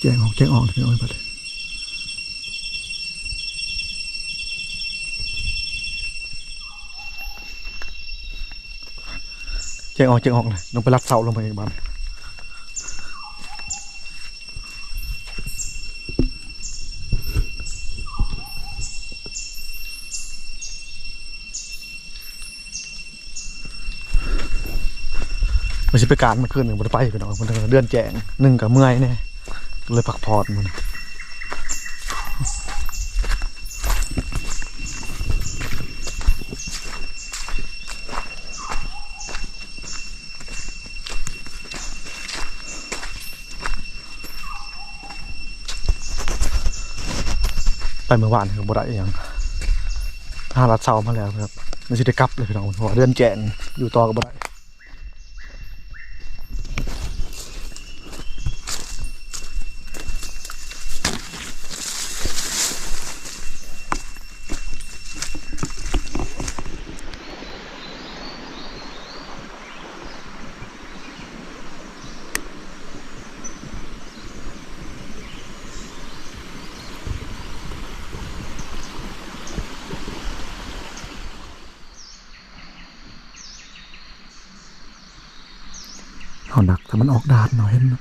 แจ้งออกแจ้งออกพี่น้องไปเลยแจ้งออกแจ้งออกเลยลงไปรัดเสาลงไปอีกบ้านมันสิไปการมาคืนหนึ่งบ่ได้ไปพี่น้องมันเดือนแจ้งหนึ่งกับเมื่อยแน่ เลยพักผ่อนมันไปเมื่อวานคือบ่ได้ยังห้ารัดเสามาแล้วครับมันสิได้กลับเลยพี่น้องเพราะว่าเดือนแจงอยู่ต่อก็บ่ได้เออกดาดหน่อยเห็นนะ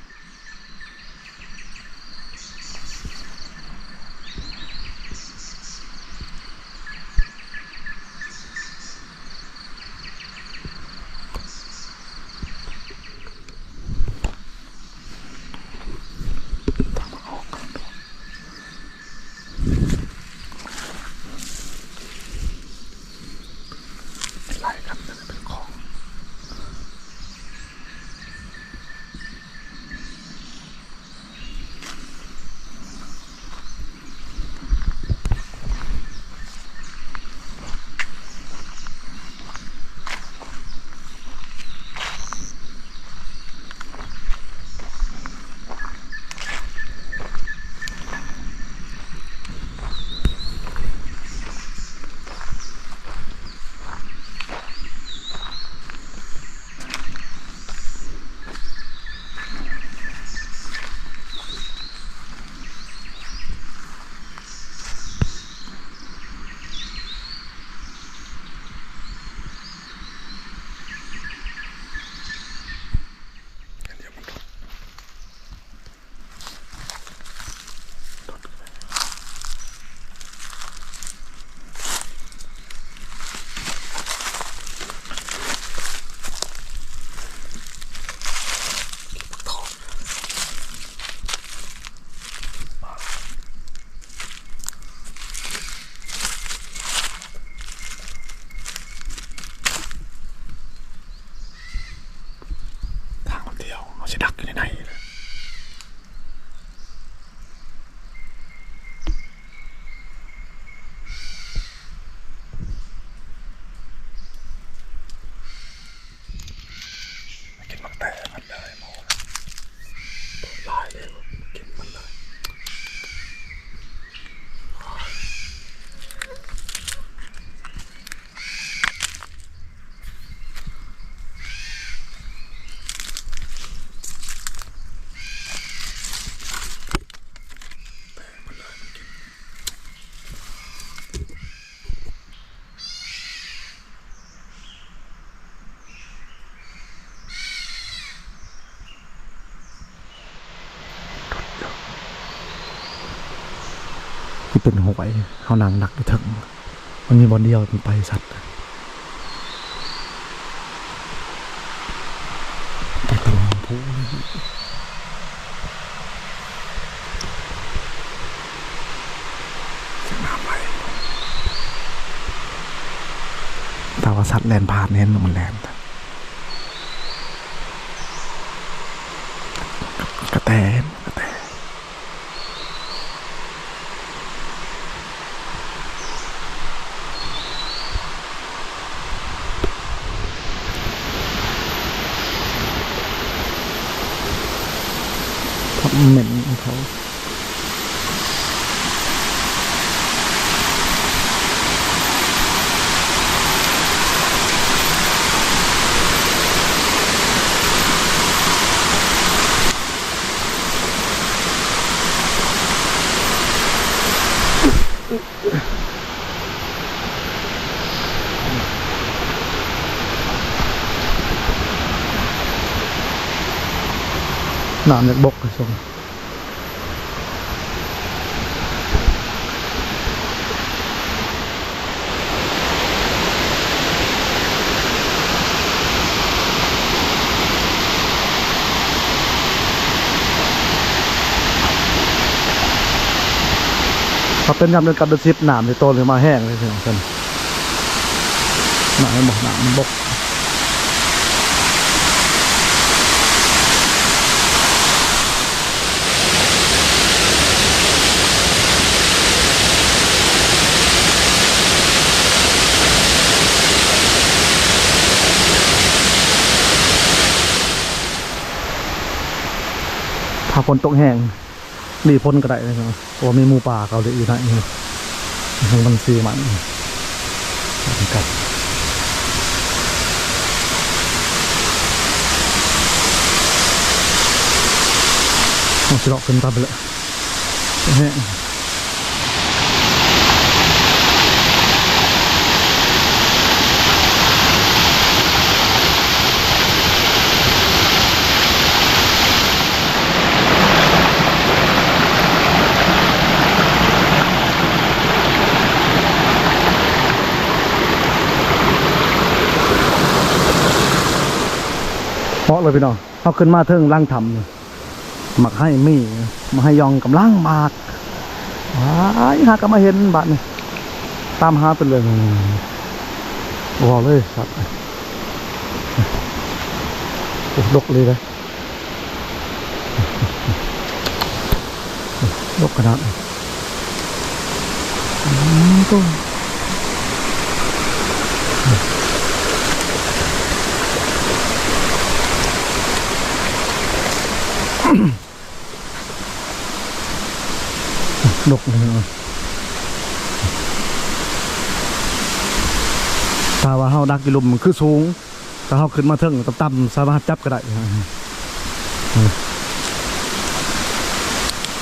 ที่เป็นหวยเขานางหนักถึง มันมีบอลเดียวมันไปสัตว์ไปตรงผู้เสียงน้ำไหลแต่ว่าสัตว์แลนผ่านเน้นมันแลนกระแตนกระแต ครับ เหม็นของเขา น้ำจากบกคุณผู้ชมพอเป็นยำเดือนกับเดือนสิบหนามในโตเลยมาแห้งเลยเพื่อนกันหนามบอกหนามบก ถ้าฝนตกแห้งรีพ้นก็ได้เลยเนะเพราะว่ามีมูป่าเขาเลยอยู่ไหนนี่ทางบันซีมันกับมันจะเลาะขึ้นตาไปเลยแห้ง เพราะเลยพี่น้องเขาขึ้นมาเทิงร่างทำเลยหมักให้มีมาให้ยองกำลังหมากว้ายหาก็มาเห็นบัดนี่ตามหาไปเลยบอกเลยสัตว์โอ้ดกเลยเลยดกขนาดนี้อืมก็ ดกเลยถ้าว่าเฮาดักกิลุมมันคือสูงถ้าเฮาขึ้นมาเทิงต่ำๆสามารถจับก็ได้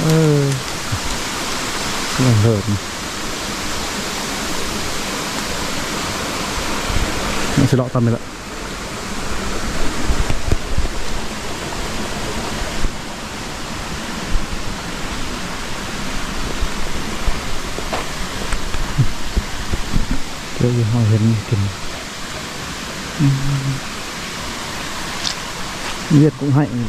เออเหินมันสิเลาะตามไปละ cho dù hiện trình ừ. Việt cũng hạnh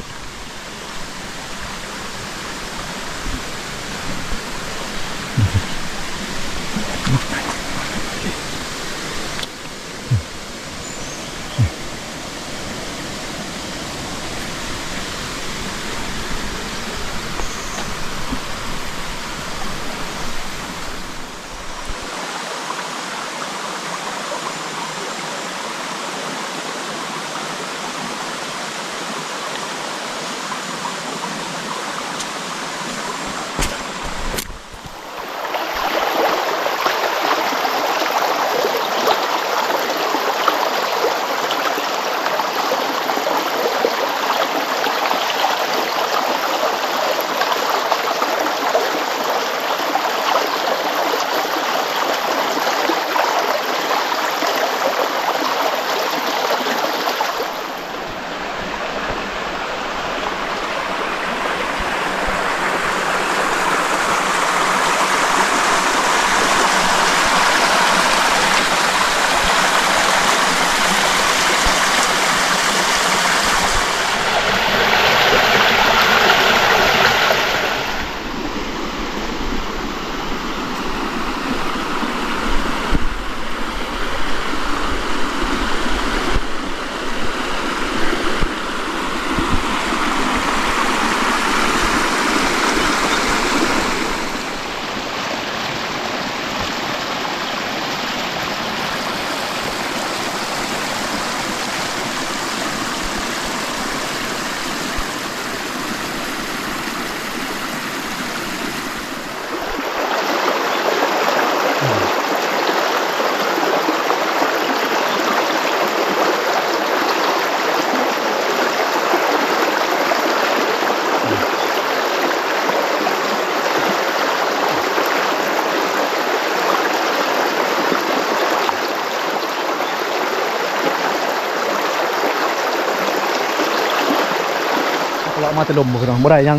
เลาะมาแต่ลมบ่คือน้องบ่ได้ยัง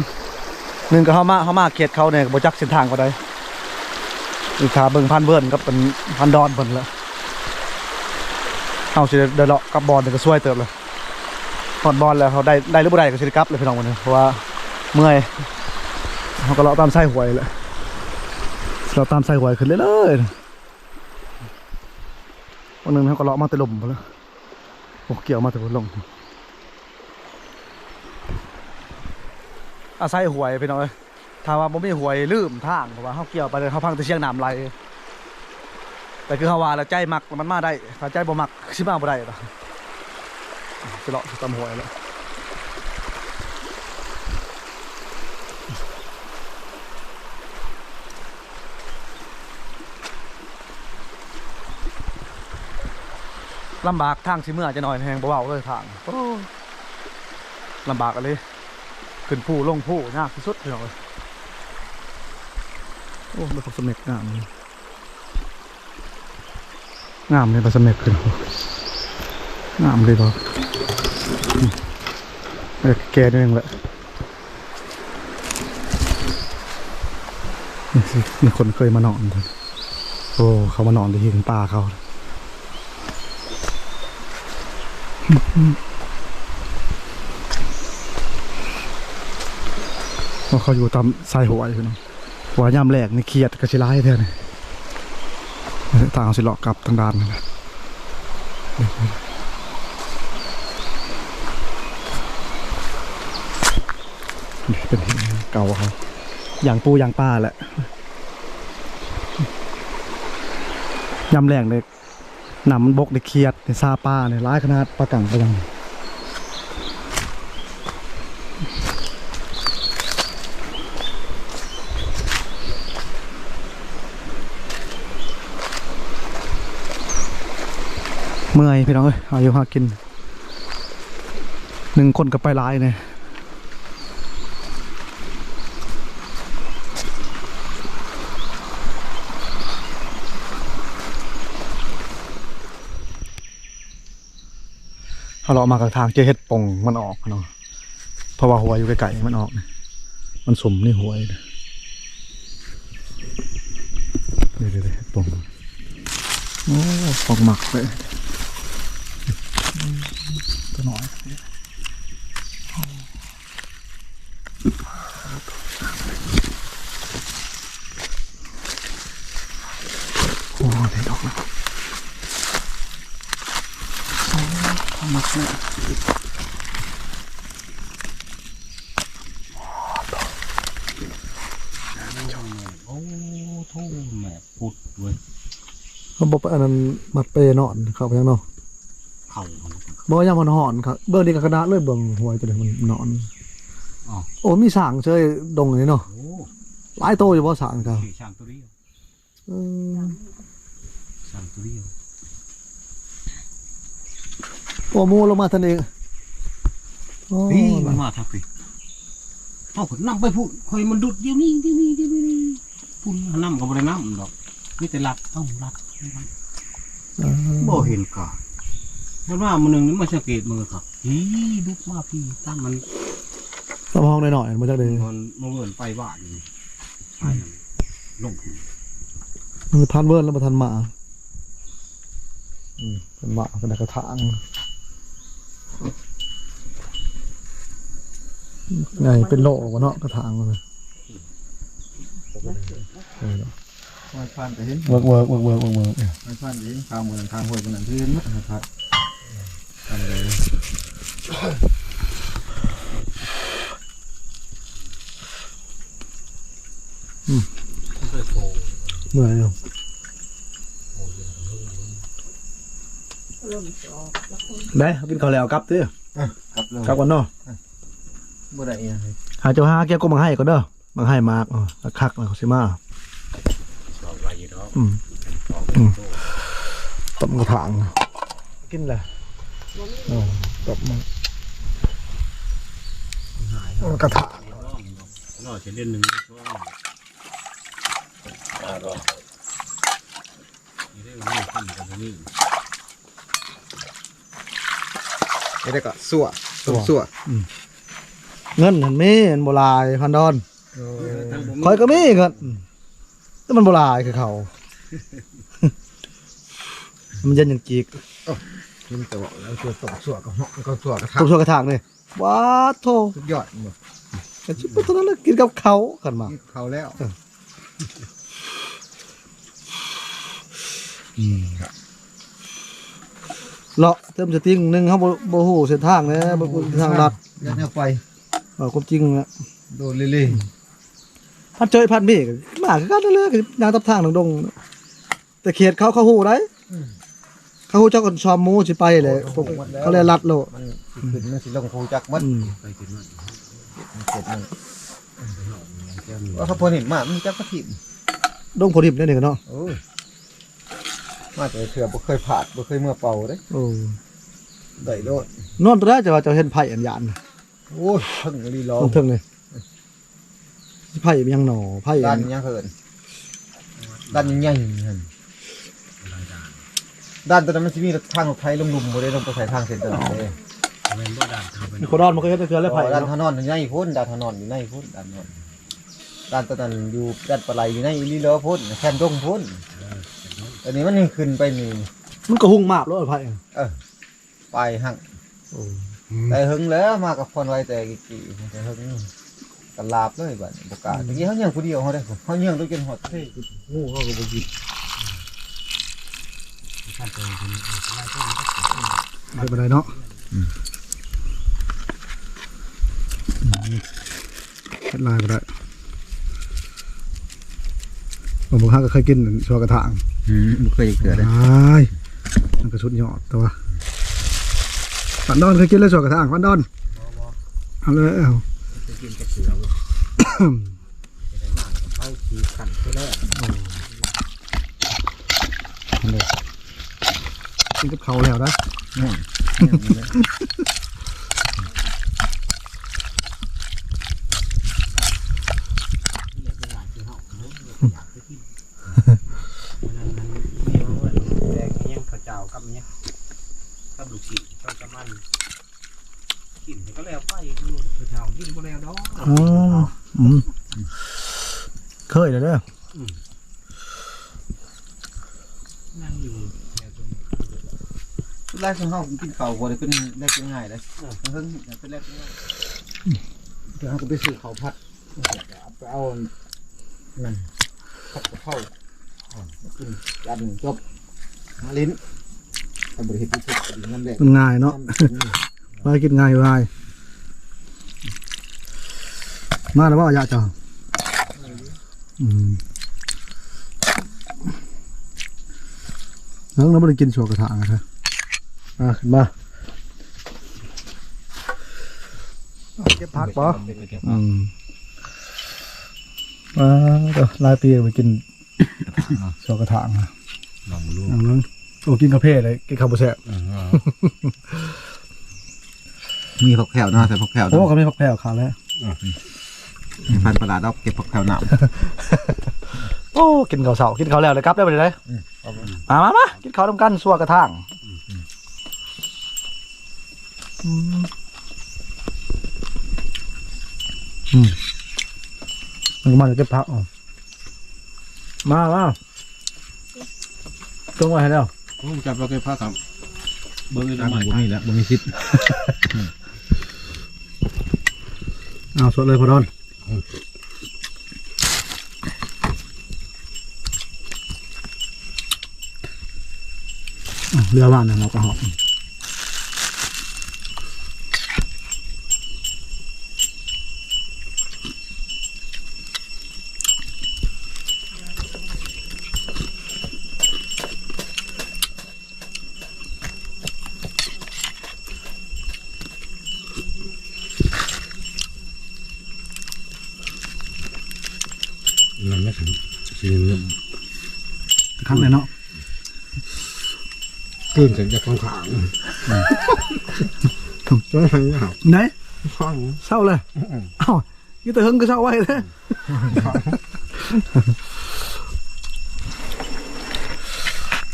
หนึ่งก็เฮามาเฮามาเขตเขาเนี่ยบ่จักเส้นทางก็ได้อีกขาเบิ่งพันเบิ่นกับเป็นพันดอนเพิ่นละเฮาสิได้เลาะกับบอลนี่ก็ช่วยเติบเลยฮอดบอลแล้วเขาได้ได้หรือบ่ได้ก็สิได้กลับเลยพี่น้องวันนี้เพราะว่าเมื่อยเฮาก็เลาะตามไส้หวยแหละเราตามไส้หวยขึ้นเรื่อยๆวันหนึงเฮาก็เลาะมาแต่ลมพุ่นละโอ้เกี่ยวมาแต่พุ่นลง อาศัยหวยพี่น้องเอ้ยถ้าว่าบ่มีหวยลืมทางเพราะว่าเฮาเกี่ยวไปเลยเฮาพังต่เชียงน้ำไหลแต่คือฮาว่าแล้วใจมักมันมาได้ถ้าใจบ่มักสิมาบ่ได้ดอกสิเลาะตำหวยแล้วลำบากทางสิเมื่อจะหน่อยแหงเว้าเลยทางลำบากอะเลย ขึ้นผู้ลงผู้ยากที่สุดเลยโอ้เป็นสมเด็จงามงามเลยเป็นสมเด็จขึ้นงามเลยบอืมเออแกนิดนึงแหละนี่สิมีคนเคยมานอนเลยโอ้เขามานอนที่หินป่าเขา เพราะเขาอยู่ตามสายหัวอยู่เนาะหัวยามแหลกนี่เครียดกระชิร้ายแท้เนี่างเอาสิเลาะกลับทางด้านนั่นะเป็นหินเก่าเขาอย่างปูอย่างป้าแหละยามแหลกเนี่ยนำบกในเครียดในซาป้าเนี่ยร้ายขนาดปลากังไปลยัง เมื่อยพี่น้องเอ้ยเอาอยู่หากินหนึ่งคนก็ไปร้ายเนี่ยเอาเราะมากลางทางเจเห็ดปงมันออกเนาะเพราะว่าหัวอยู่ไกลๆมันออกนี่ยมันสมในหัวเลยนะเดี๋ยวเห็ดปงโอ้ปองหมักเลย ตัวน้อยโอ้ได้ดอกแล้วโอ้ทำมาเนี่ย โอ้ โทุ่แม่พุดเว้ยเขาบอกว่าอันนั้นมัดเปนอนเข้าไปยังเนาะเข่ามันบอกว่ายังมันหอนครับเบื้องนี้กับกระดาษเลยเบื้องหวยตัวเดียวมันนอน อ๋อโอ้มีสางเชยดงนี้เนาะโอ้หลายโตอยู่บ่สางครับขี่ช่างตัวเดียวเออช่างตัวเดียวโอ้มูลงมาทันเองโอ้นี่มันมาทักพี่เอาผลนำไปพูดคอยมันดุดเดี๋ยวนี้เดี๋ยวนี้เดี๋ยวนี้ พูดน้ำก็บ่ได้น้ำดอกมีแต่รัดเอ้ารัดเออบ่เห็นก่อนมันว่ามันหนึ่งนี่มาสังเกตมือครับฮีลุกมาพี่ตั้งมันสะพองหน่อยๆมาจากเดยมันมาเวินไปบ้านนี่ไปลงทุนมันทันเวิร์นแล้วมาทันหมาอืมเป็นหมาเป็นกระถางไงเป็นโลวะเนาะกระถางมันเออ ไม่ผ่านไปเห็นเวิร์กเวิร์กเวิร์กเวิร์กเวิร์กเวิร์กไม่ผ่านไปเห็นทางเมืองทางห้วยบนนั้นที่เห็นมั้ยครับทำเลยเหนื่อยอยู่ได้กินข้าวแล้วกลับเด้อครับเลยกลับกันเนาะบ่ได้ยังหาเจ้าหาแก้วก็มังให้ก็เด้อมังให้มากอ๋อคักแล้วสิมาสอบไว้ อยู่ดอกอืมสอบเป็นโตต้มกระถางกินแหละอ๋อต้มกระถางรอจะเล่นหนึ่งช่วงอ่ารอนี่ได้ไม่ขึ้นกันนี่ไม่ได้ก็สั่วต้มสั่วเงินหันมีอันโบราณพันดอนคอยก็มีเงินแต่มันโบราณคือเขา มันเย็นอย่างจีกกินตัวแล้วตัวตกสวกกับเหาะก็สวกกระทะตกชัวกระถางเลยว้าโถสุดยอดหมดแต่ชุบตอนนั้นเลยกินกับเขากันมากินเขาแล้วเลาะเติมสติงหนึ่งเขาบ่บ่ฮู้เส้นทางเลยบ่ฮู้เส้นทางลัดยันเอาไปเอาความจริงนะ โดนเรื่อยพันเจยพันเมฆมาคือกันเลยคือยางตับทางดงๆ แต่เขตเขาเขาฮู้ได้เขาฮู้เจ้าคนชอมหมูสิไปเลยพวกเขาเลยลัดโลๆมันสิขึ้นมันสิลงคูจักมัดอืมไปกินมันมันเจ็บมันแก้วมีว่าเขาพอเห็นมามันจักกระถิ่นดงพอดิบได้นี่กันเนาะโอ้ยมาแต่เถื่อบ่เคยผ่าดบ่เคยเมื่อเป่าเด้โอ้ได้โลดนอนตัวแรกจะว่าจะเห็นไผ่อันยานน่ะโอ้ยเพิ่งรีรอตรงเทิงเลยไผ่มันยังหนอไผ่ดัอันนยังเหินดันยังใหญ่เหิน ด้านตอนนั้นมันจะมีทางรถไฟลงหลุมบ่ได้ลงไปใส่ทางเส้นตลาดเลยแม่นบ่ด่านทางไปมีโคดอนมันก็เห็นแต่เกลือและไผ่ด้านเนาะถนนอยู่ในพุ่นด้านถนนอยู่ในพุ่นด้านถนนด้านตอนนั้นอยู่ด้านปลาไหลอยู่ในอีลีเลอพุ่นแคมดงพุ่นอันนี้มันยังขึ้นไปนี่มันก็หุ่งมากแล้วไผ่ไปหั่งแต่หึงแล้วมากับคนไว้แต่กี่ๆแต่หึงกันลาบเลยบัดนี้บ่กล้าตะกี้เฮายังผู้เดียวเฮาได้เฮายังต้องกินฮอดเท่งูเขาก็บ่กินท่านเป็นคน ไม่เป็นไรเนาะเฮ็ดลายก็ได้ผมบอกฮาก็เคยกินชัวกระถางอืมบ่เคยเกิดเลยใช่มันก็ชุดหยอดต่ว่าปันดอนเคยกินแล้วชัวกระถางปันดอนเอาเลยเอาจะกินกระเสือเขาขี่ขันไปแล้ว กินกับเขาแล้วนะ แดงยังข้าวเจ้ากับเนี้ยกับลูกชิ้นกับกระมันกินก็แล้วไปนู่นข้าวเจ้ากินบ่แล้วดอก อ๋ออืมเคยเลยเด้อ นั่งอยู่แถวตรง สุดแรกของเฮากินข้าวบ่ได้เป็นแรกง่ายๆเลยเพิ่งเป็นแรกง่ายเดี๋ยวเฮาก็ไปซื้อข้าวผัดไปเอานั่นผัดกะเพราอ่ากินจานหนึ่งจบหาลิ้นทำบริเหตุที่สุดน้ำแดงมันง่ายเนาะมากินง่ายง่ายมาแล้วว่าอยากจะอืมแล้วเราไม่ได้กินชัวกระถางนะครับ อะขึ้นมาเก็บผักปะอืมอ่าเดี๋ยวหลายปีไปกินชัวกระถางอะลองดูอย่างนั้นโอ้กินกาแฟเลยกินคาร์โบแซบมีผักแผ่วนะใส่ผักแผ่วโอ้ก็ไม่พักแผ่วขาแล้วพันประหลาดเอาเก็บผักแผ่วหนามโอ้กินข้าวเสากินข้าวแล้วเลยครับได้ไปเลยมามามากินข้าวทำกันสัวกระทั่ง อืมมันก็มาจะเก็บผักอะมามาจงไว้ให้แล้วผมจับเราแค่ผ้าครับเบิ้งเลยน้ำทำไมบ่มีแล้วบ่มีซิปเอาสดเลยพอดอนเรือบ้านนะเราก็หอบ ขึ้นแต่จะข้างขางช่วยหัยาวไหนฟังเศร้าเลยเอ้ายี่แต่เฮงก็เศร้าไว้เลย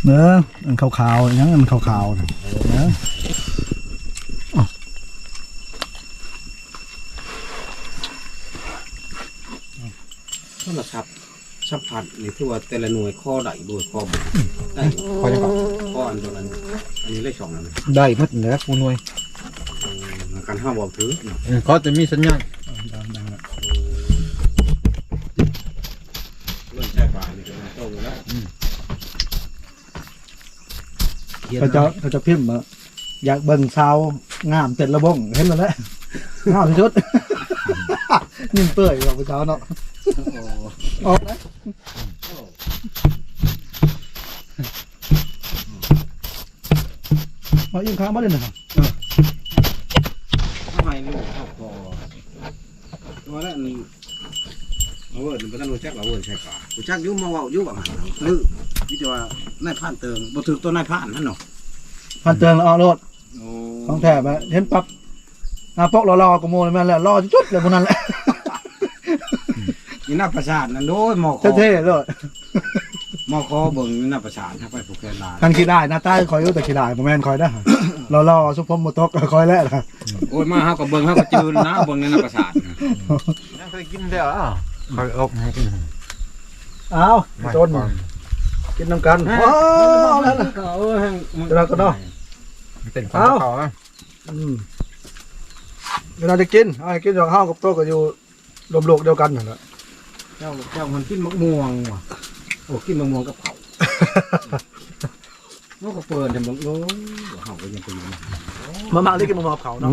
เนอะอันขาวๆยังอันขาวๆนะเนอะนั่นแหละครับสัมผัสนี่คือว่าแต่ละหน่วยข้อไหลด้วยข้อบุ ได้คอยจะก่อนข้ออันตัวนั้นอันนี้เลขสองนั่นได้หมดแล้วกูหน่วยการห้ามบอกถือเนาะเขาจะมีสัญญาณเรื่องใช้ปลานี่ก็โตอยู่แล้วเขาจะเขาจะพิมพ์ว่าอยากเบิ่งสาวงามเต็ดระบงเห็นแล้วแหละงามที่สุด นิ่มเปื่อยบอกไปเช้าเนาะออกนะม ยิงค้างมาเลยนะครับทำไมลูกเข้าคอตัวแรกนี่เอาเวิร์ดมันต้องรู้จักว่าเวิร์ดใช่ปลารู้จักอยุ่มาเว่าอยุ่แบบนั้นลือนี่แต่ว่านายผ่านเติงบ่ถือตัวนายผ่านนั่นเนาะพันเตือนแล้วเอาโลดโอ้ของแถบอะเห็นปั๊บหน้าปกรอๆกระโมเลยแม่นแหละรอจุดเลยพวกนั้นแหละนี่น่าประสาทนั่นโดยหมอคอเท่ๆเลยห มอคอเบิ่งนี่น่าประสาทถ้าไปผูกแขนลากันขี้ได้หน้าใต้คอยอยู่แต่ขี้ได้ผมแม่นคอยได้รอรอๆสุพมมุตกคอยแล้วล่ะโอ้ยมาเฮาก็เบิ่งเฮาก็จืนนะเบิ่งนี่น่าประสาทนะยังเคยกินแล้วอะคอยอบให้กินเอาจนกินน้ำกันว้าวแล้วล่ะเออแห้งเดี๋ยวเราก็เนาะเป็นคนเขาอะอืมเวลาจะกินเอาให้กินจากข้าวกับโต๊ะก็อยู่รวมโลกเดียวกันนั่นแหละเจ้าเจ้ามันกินมะม่วงว่ะ โอ้กินมะม่วงกับเขานกก็เปิดแต่บอกโอ้ยเฮาก็ยังเป็นอยู่นะมามาได้กินมามาเขาเนาะ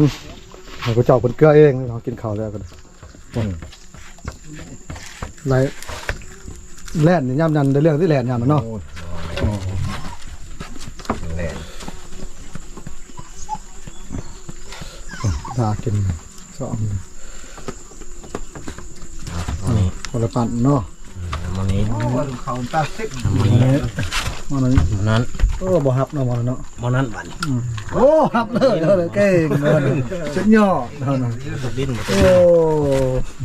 เราก็เจาะคนเกลือเองเรากินข้าวแล้วกันไรแล่นนี่ย่ำยันในเรื่องที่แล่นย่ำมันเนาะแหละถ้ากินสองคนละปันเนาะ มันนี้เขาตาซิกมันนี้มันนั้นมันนั้นเออบ่ฮับเนาะมันเนาะมันนั้นบัดโอ้ฮับเลยเท่าเลยเก่งเลยชุดยอดเท่านั้นดิ้นโอ้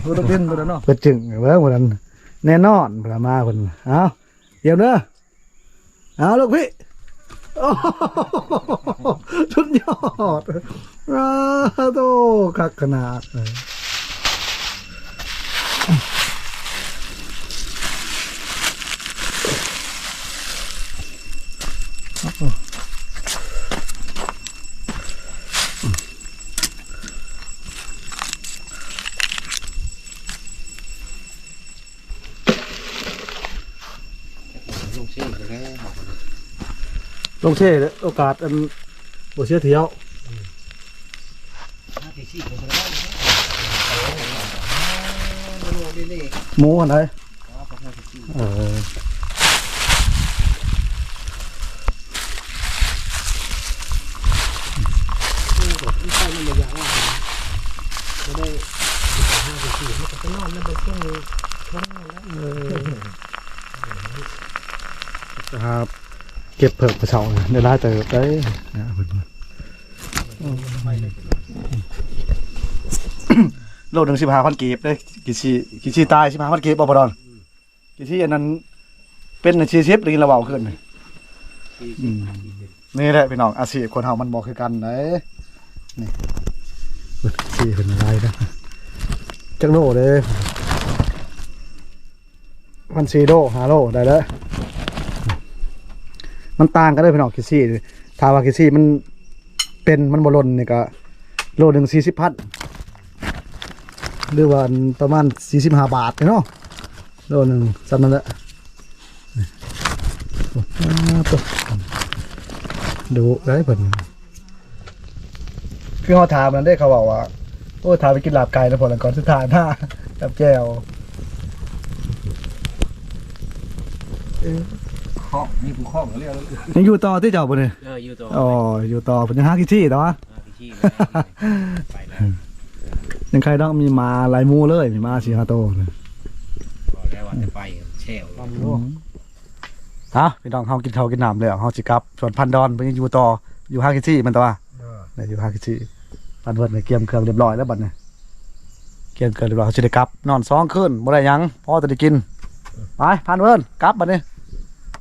รู้ตะบินไปแล้วเนาะเป็นจึงเว้ยวันนั้นแน่นอนพระมาคนเอาเดี๋ยวเนอะเอาลูกพี่โอ้โหชุดยอดอ้าวโตคักขนาดเลย ลูกเช่นไปแล้ว ลงเช่โอกาสอันบ่เสียเที่ยวถ้าที่สี่ก็ได้นี่หมูอันไหนเออครับ เก็บเผือกกระเช้าเนี่ยได้เจอได้นะเพิ่นว่าโลหนึ่งสิบห้าพันกีบได้กี่ชีกี่ชีตายสิบห้าพันกีบอบดอนกี่ชีอันนั้น เป็นอาชีพหรือระเบาขึ้นนี่อืมนี่แหละพี่น้องอาชีพคนเฮามันบอกคือกันไหนนี่เพิ่นอาชีพเป็นอะไรนะจักโลเด้พันซีโลห้าโลได้แล้ว มันต่างกันเลยพี่น้องคิซี่ถ้าว่าคิซี่มันเป็นมันบหลนนี่ก็โลหนึ่งสี่สิบพันหรือว่าประมาณสี่สิบห้าบาทเนาะโลหนึ่งจำนั้นแหละดูได้ผลคือเขาถามมันได้เขาบอกว่าโอ้ถามไปกินลาบไก่แล้วผลก่อนสุดท้ายหน้ากับแก้ว ข้อนี่ผู้ข้อก็เรียกแล้วยังอยู่ต่อที่เจ้าปะเนี่ยเอออยู่ตัวอ๋ออยู่ต่อเป็นยังหาคิซี่แต่ว่าที่ไปแล้วยังใครต้องมีมาลายมูเลยมีมาสีฮาโตนะบอกแล้วว่าจะไปแช่วฮะพี่น้องเฮากินข้าวกินน้ำเลยเฮาสิกลับส่วนพันดอนไปอยู่ต่ออยู่ฮาคิซี่มันตัวเนี่ยอยู่ฮาคิซี่ปันเวิร์ดเนี่ยเกียมเครื่องเรียบร้อยแล้วบัดเนี่ยเกียมเครื่องเรียบร้อยเขาสิได้กลับ นอนสองคืนบ่ได้หยังพอจะได้กินไปพันเวิร์ดกลับบัดนี้